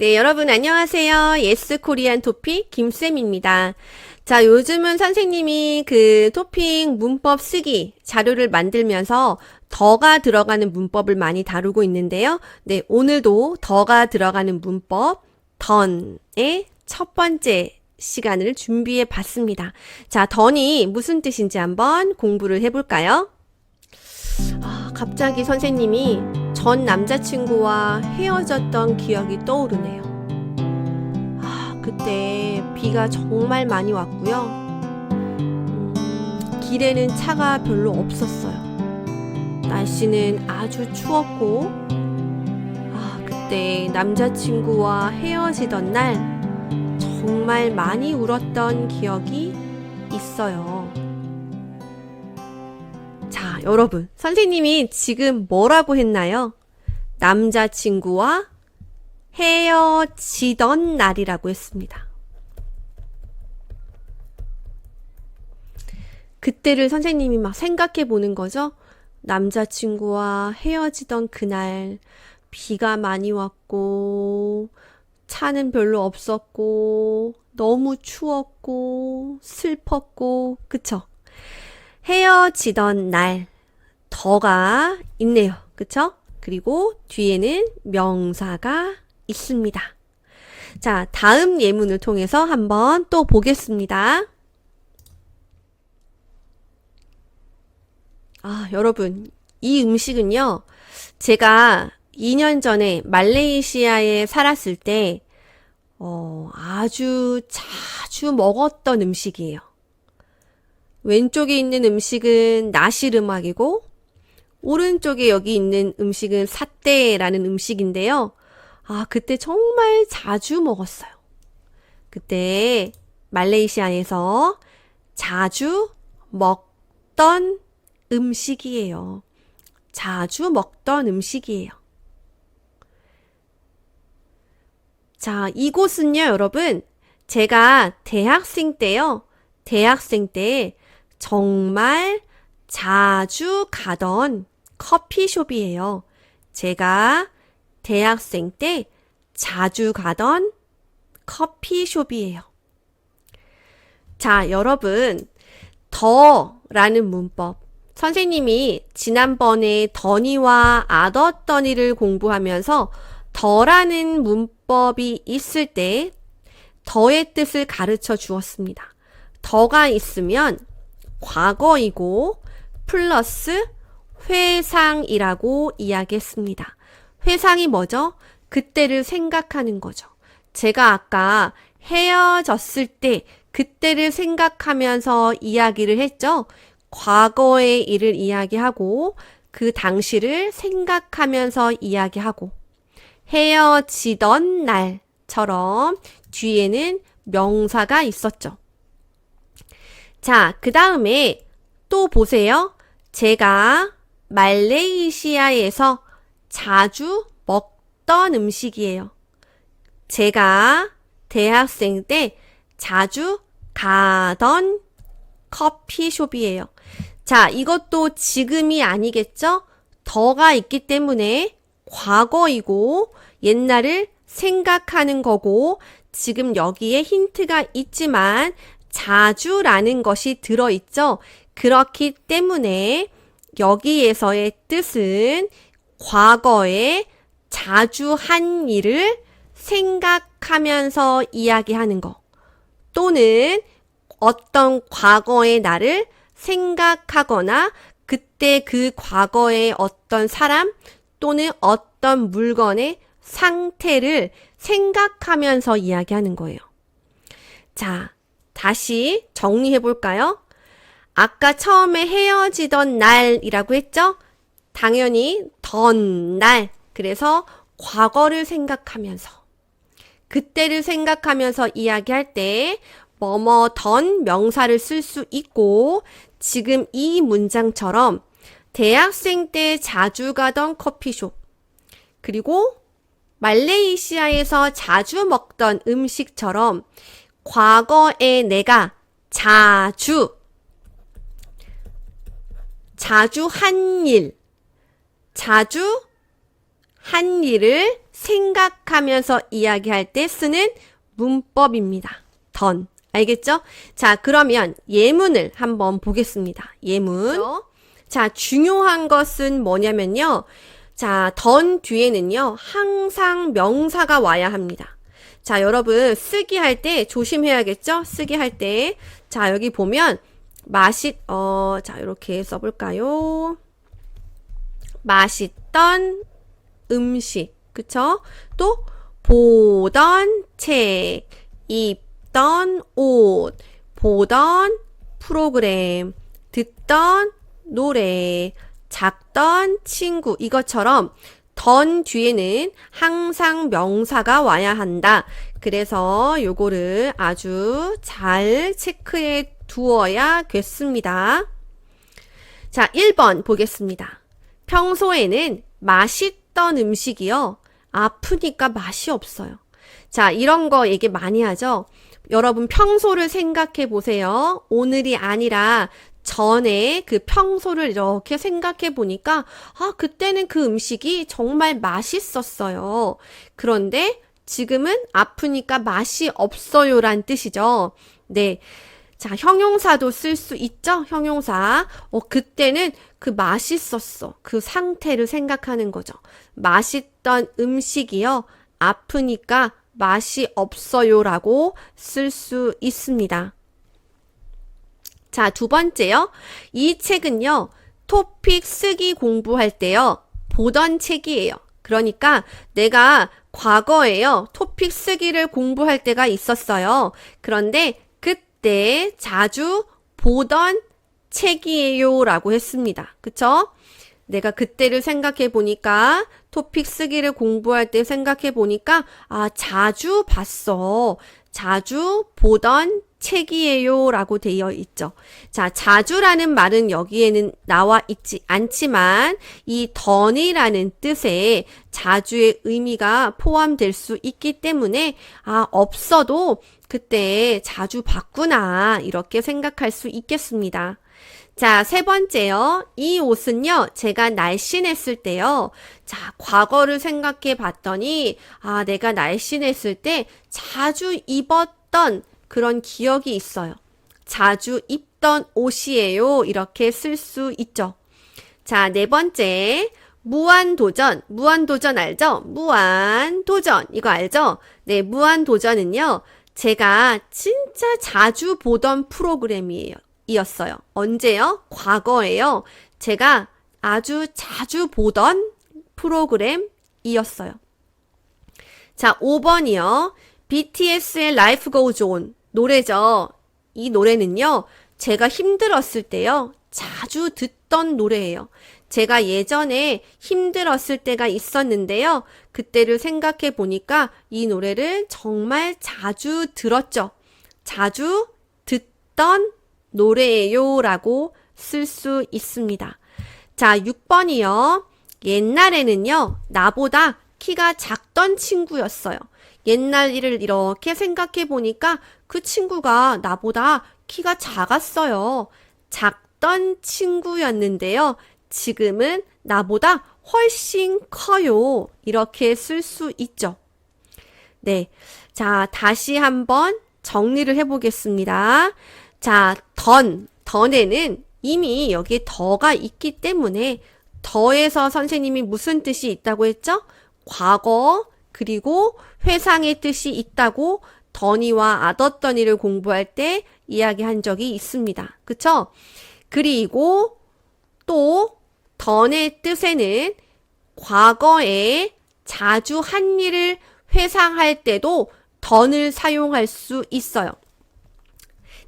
네, 여러분 안녕하세요. 예스 코리안 토픽 김쌤입니다. 자, 요즘은 선생님이 그 토픽 문법 쓰기 자료를 만들면서 더가 들어가는 문법을 많이 다루고 있는데요. 네, 오늘도 더가 들어가는 문법 던의 첫 번째 시간을 준비해 봤습니다. 자, 던이 무슨 뜻인지 한번 공부를 해볼까요? 아, 갑자기 선생님이 전 남자친구와 헤어졌던 기억이 떠오르네요. 아, 그때 비가 정말 많이 왔고요. 음, 길에는 차가 별로 없었어요. 날씨는 아주 추웠고, 아, 그때 남자친구와 헤어지던 날 정말 많이 울었던 기억이 있어요. 자, 여러분. 선생님이 지금 뭐라고 했나요? 남자친구와 헤어지던 날이라고 했습니다. 그때를 선생님이 막 생각해 보는 거죠. 남자친구와 헤어지던 그날, 비가 많이 왔고, 차는 별로 없었고, 너무 추웠고, 슬펐고, 그쵸? 헤어지던 날, 더가 있네요. 그쵸? 그리고 뒤에는 명사가 있습니다. 자, 다음 예문을 통해서 한번 또 보겠습니다. 아, 여러분, 이 음식은요, 제가 2년 전에 말레이시아에 살았을 때, 어, 아주 자주 먹었던 음식이에요. 왼쪽에 있는 음식은 나시르막이고 오른쪽에 여기 있는 음식은 사떼라는 음식인데요. 아, 그때 정말 자주 먹었어요. 그때 말레이시아에서 자주 먹던 음식이에요. 자주 먹던 음식이에요. 자, 이곳은요, 여러분. 제가 대학생 때요. 대학생 때 정말 자주 가던 커피숍이에요. 제가 대학생 때 자주 가던 커피숍이에요. 자, 여러분, 더 라는 문법. 선생님이 지난번에 더니와 아더더니를 공부하면서 더라는 문법이 있을 때 더의 뜻을 가르쳐 주었습니다. 더가 있으면 과거이고 플러스 회상이라고 이야기했습니다. 회상이 뭐죠? 그때를 생각하는 거죠. 제가 아까 헤어졌을 때 그때를 생각하면서 이야기를 했죠. 과거의 일을 이야기하고 그 당시를 생각하면서 이야기하고 헤어지던 날처럼 뒤에는 명사가 있었죠. 자, 그 다음에 또 보세요. 제가 말레이시아에서 자주 먹던 음식이에요. 제가 대학생 때 자주 가던 커피숍이에요. 자, 이것도 지금이 아니겠죠? 더가 있기 때문에 과거이고 옛날을 생각하는 거고 지금 여기에 힌트가 있지만 자주라는 것이 들어있죠. 그렇기 때문에 여기에서의 뜻은 과거에 자주 한 일을 생각하면서 이야기하는 거 또는 어떤 과거의 나를 생각하거나 그때 그 과거의 어떤 사람 또는 어떤 물건의 상태를 생각하면서 이야기하는 거예요. 자, 다시 정리해 볼까요? 아까 처음에 헤어지던 날이라고 했죠? 당연히 던 날. 그래서 과거를 생각하면서 그때를 생각하면서 이야기할 때 뭐뭐던 명사를 쓸 수 있고 지금 이 문장처럼 대학생 때 자주 가던 커피숍 그리고 말레이시아에서 자주 먹던 음식처럼 과거에 내가 자주, 자주 한 일, 자주 한 일을 생각하면서 이야기할 때 쓰는 문법입니다. 던. 알겠죠? 자, 그러면 예문을 한번 보겠습니다. 예문. 자, 중요한 것은 뭐냐면요. 자, 던 뒤에는요, 항상 명사가 와야 합니다. 자, 여러분, 쓰기 할 때 조심해야겠죠? 쓰기 할 때. 자, 여기 보면, 맛있, 어, 자, 이렇게 써볼까요? 맛있던 음식. 그쵸? 또, 보던 책, 입던 옷, 보던 프로그램, 듣던 노래, 작던 친구. 이것처럼 던 뒤에는 항상 명사가 와야 한다. 그래서 요거를 아주 잘 체크해 두어야겠습니다. 자, 1번 보겠습니다. 평소에는 맛있던 음식이요. 아프니까 맛이 없어요. 자, 이런 거 얘기 많이 하죠? 여러분 평소를 생각해 보세요. 오늘이 아니라 전에 그 평소를 이렇게 생각해 보니까, 아, 그때는 그 음식이 정말 맛있었어요. 그런데 지금은 아프니까 맛이 없어요란 뜻이죠. 네. 자, 형용사도 쓸 수 있죠? 형용사. 어, 그때는 그 맛있었어. 그 상태를 생각하는 거죠. 맛있던 음식이요. 아프니까 맛이 없어요 라고 쓸 수 있습니다. 자, 두 번째요. 이 책은요, 토픽 쓰기 공부할 때요, 보던 책이에요. 그러니까 내가 과거에요, 토픽 쓰기를 공부할 때가 있었어요. 그런데 그 때 자주 보던 책이에요 라고 했습니다. 그쵸? 내가 그때를 생각해 보니까 토픽 쓰기를 공부할 때 생각해 보니까 아, 자주 봤어. 자주 보던 책이에요 라고 되어 있죠. 자, 자주라는 말은 여기에는 나와 있지 않지만 이 던이라는 뜻에 자주의 의미가 포함될 수 있기 때문에 아, 없어도 그때 자주 봤구나 이렇게 생각할 수 있겠습니다. 자, 세 번째요. 이 옷은요, 제가 날씬했을 때요. 자, 과거를 생각해 봤더니, 아, 내가 날씬했을 때 자주 입었던 그런 기억이 있어요. 자주 입던 옷이에요. 이렇게 쓸 수 있죠. 자, 네 번째. 무한도전. 무한도전 알죠? 무한도전. 이거 알죠? 네, 무한도전은요. 제가 진짜 자주 보던 프로그램이에요. 이었어요. 언제요? 과거에요. 제가 아주 자주 보던 프로그램이었어요. 자, 5번이요. BTS의 Life Goes On 노래죠. 이 노래는요. 제가 힘들었을 때요. 자주 듣던 노래예요. 제가 예전에 힘들었을 때가 있었는데요. 그때를 생각해 보니까 이 노래를 정말 자주 들었죠. 자주 듣던 노래예요 라고 쓸 수 있습니다. 자, 6번이요. 옛날에는요, 나보다 키가 작던 친구였어요. 옛날 일을 이렇게 생각해 보니까 그 친구가 나보다 키가 작았어요. 작던 친구였는데요. 지금은 나보다 훨씬 커요. 이렇게 쓸 수 있죠. 네. 자, 다시 한번 정리를 해보겠습니다. 자, 던, 던에는 이미 여기에 더가 있기 때문에 더에서 선생님이 무슨 뜻이 있다고 했죠? 과거, 그리고 회상의 뜻이 있다고 더니와 아더더니를 공부할 때 이야기한 적이 있습니다. 그쵸? 그리고 또 던의 뜻에는 과거에 자주 한 일을 회상할 때도 던을 사용할 수 있어요.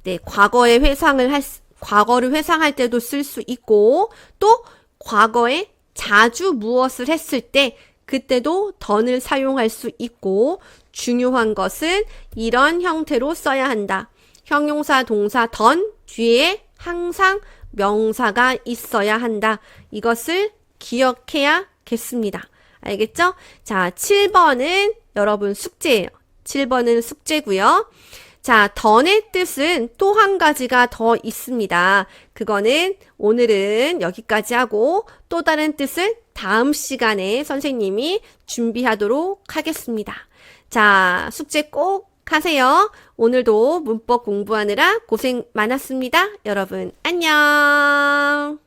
네, 과거의 회상을 할, 과거를 회상할 때도 쓸 수 있고, 또 과거에 자주 무엇을 했을 때, 그때도 던을 사용할 수 있고, 중요한 것은 이런 형태로 써야 한다. 형용사, 동사, 던 뒤에 항상 명사가 있어야 한다. 이것을 기억해야겠습니다. 알겠죠? 자, 7번은 여러분 숙제예요. 7번은 숙제고요. 자, 던의 뜻은 또 한 가지가 더 있습니다. 그거는 오늘은 여기까지 하고 또 다른 뜻은 다음 시간에 선생님이 준비하도록 하겠습니다. 자, 숙제 꼭 하세요. 오늘도 문법 공부하느라 고생 많았습니다. 여러분, 안녕!